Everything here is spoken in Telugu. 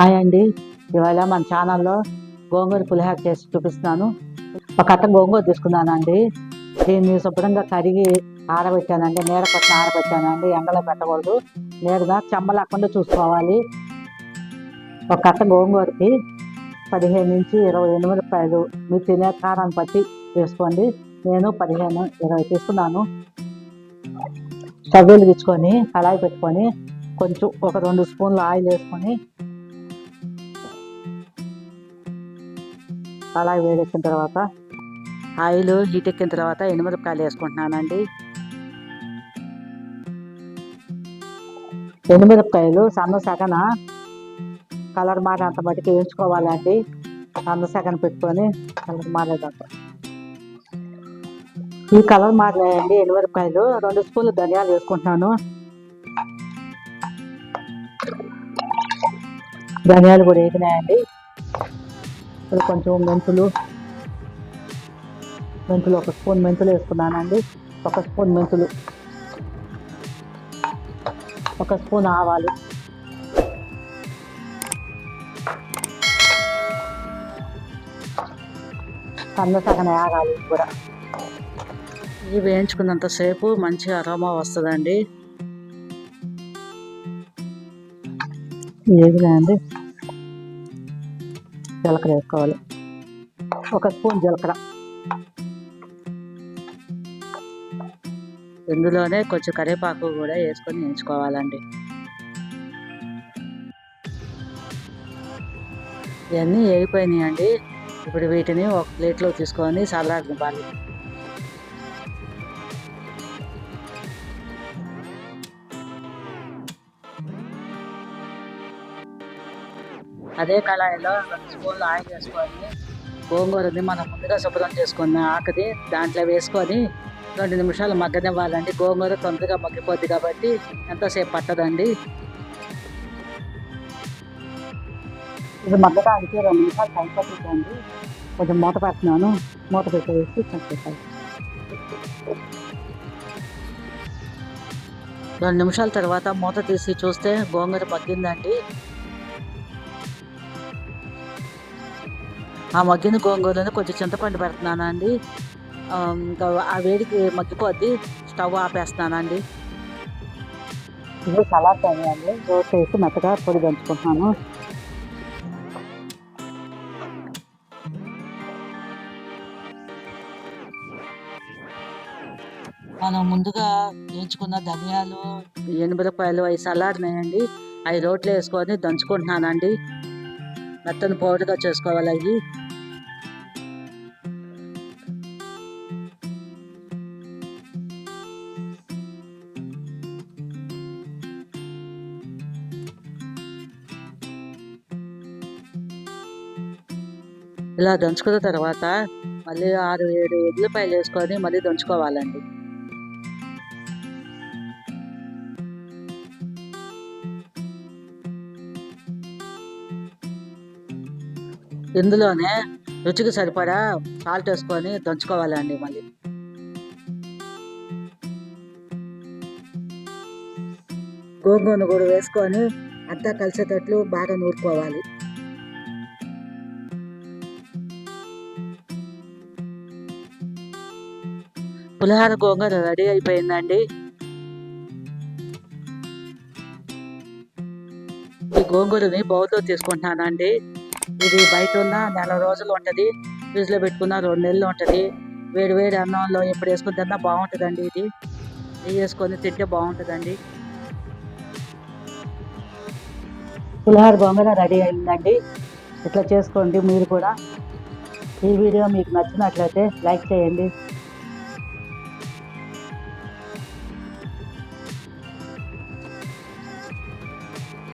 హాయ్ అండి. ఇవాళ మన ఛానల్లో గోంగూర పులిహార చేసి చూపిస్తున్నాను. ఒక అత్త గోంగూర తీసుకున్నానండి. దీన్ని శుభ్రంగా కరిగి ఆరబెట్టానండి. నీడ పట్టిన ఆరబెట్టానండి. ఎండలో పెట్టకూడదు. నీడగా చెమ్మ లేకుండా చూసుకోవాలి. ఒక కట్ట గోంగూరకి పదిహేను నుంచి ఇరవై ఎనిమిది రూపాయలు మీరు తినే కారాన్ని బట్టి తీసుకోండి నేను పదిహేను ఇరవై తీసుకున్నాను. స్టవ్ వెలిగించుకొని కళాయి పెట్టుకొని కొంచెం ఒక రెండు స్పూన్లు ఆయిల్ వేసుకొని అలా వేడెక్కిన తర్వాత ఆయిల్ హీట్ ఎక్కిన తర్వాత ఎనిమిరపకాయలు వేసుకుంటున్నానండి. ఎనిమిరపకాయలు సన్న సగన కలర్ మారేంత మటుకు వేయించుకోవాలండి సన్న సగన పెట్టుకొని కలర్ మారేదంత ఈ కలర్ మారలేయండి ఎనిమిరపకాయలు. రెండు స్పూన్లు ధనియాలు వేసుకుంటున్నాను. ధనియాలు కూడా వేసినాయండి ఇప్పుడు కొంచెం మెంతులు. మెంతులు ఒక స్పూన్ మెంతులు వేసుకున్నానండి. ఒక స్పూన్ మెంతులు. ఒక స్పూన్ ఆవాలు. సన్న సగన ఆగాలి కూడా. ఇవి వేయించుకున్నంతసేపు మంచి అరోమా వస్తుందండి. ఏదిలేండి జీలకర్ర వేసుకోవాలి. ఒక స్పూన్ జీలకర్ర. ఇందులోనే కొంచెం కరివేపాకు కూడా వేసుకొని వేయించుకోవాలండి. ఇవన్నీ వేగిపోయినాయండి. ఇప్పుడు వీటిని ఒక ప్లేట్లో తీసుకొని చల్లారనివ్వాలి అదే కళాయిలో రెండు స్పూన్లు ఆయిల్ వేసుకొని గోంగూరని మనం ముందుగా శుభ్రం చేసుకున్న ఆకుది దాంట్లో వేసుకొని రెండు నిమిషాలు మగ్గనివ్వాలండి. గోంగూర తొందరగా మగ్గిపోద్ది కాబట్టి ఎంతసేపు పట్టదండి. ఇది మగ్గడానికి రెండు నిమిషాలు టైం పట్టుకోండి కొంచెం మూత పెట్టినాను. మూత పెట్టేసి చంపేసాను రెండు నిమిషాల తర్వాత మూత తీసి చూస్తే గోంగూర మగ్గిందండి. ఆ మగ్గిన గోంగూరని కొంచెం చింతపండు పెడుతున్నానండి. ఆ, ఇంకా ఆ వేడికి మగ్గిపోద్ది. స్టవ్ ఆపేస్తున్నానండి. ఇది సలాడ్ అండి. రోస్ట్ వేసి మెత్తగా పొడి దంచుకుంటున్నాను. మనం ముందుగా వేయించుకున్న ధనియాలు ఎనిమిరపాయలు అవి సలాడినాయండి అవి రోట్లో వేసుకొని దంచుకుంటున్నానండి. మెత్తని పౌడర్గా చేసుకోవాలి అవి. ఇలా దంచుకున్న తర్వాత మళ్ళీ ఆరు ఏడు ఉల్లిపాయలు వేసుకొని మళ్ళీ దంచుకోవాలండి. ఇందులోనే రుచికి సరిపడా సాల్ట్ వేసుకొని దంచుకోవాలండి మళ్ళీ. గోంగూర కూడా వేసుకొని అంతా కలిసేటట్లు బాగా నూరుకోవాలి. పులిహార గోంగూర రెడీ అయిపోయిందండి. ఈ గోంగూరని బౌల్లో తీసుకుంటున్నానండి. ఇది బయట ఉన్న నెల రోజులు ఉంటుంది. ఫ్రిడ్జ్లో పెట్టుకున్న రెండు నెలలు ఉంటుంది. వేడి వేడి అన్నంలో ఎప్పుడు వేసుకుని తిన్నా బాగుంటుందండి ఇది. నెయ్యి వేసుకొని తింటే బాగుంటుందండి. పులిహార గోంగూర రెడీ అయిందండి. ఇట్లా చేసుకోండి మీరు కూడా. ఈ వీడియో మీకు నచ్చినట్లయితే లైక్ చేయండి.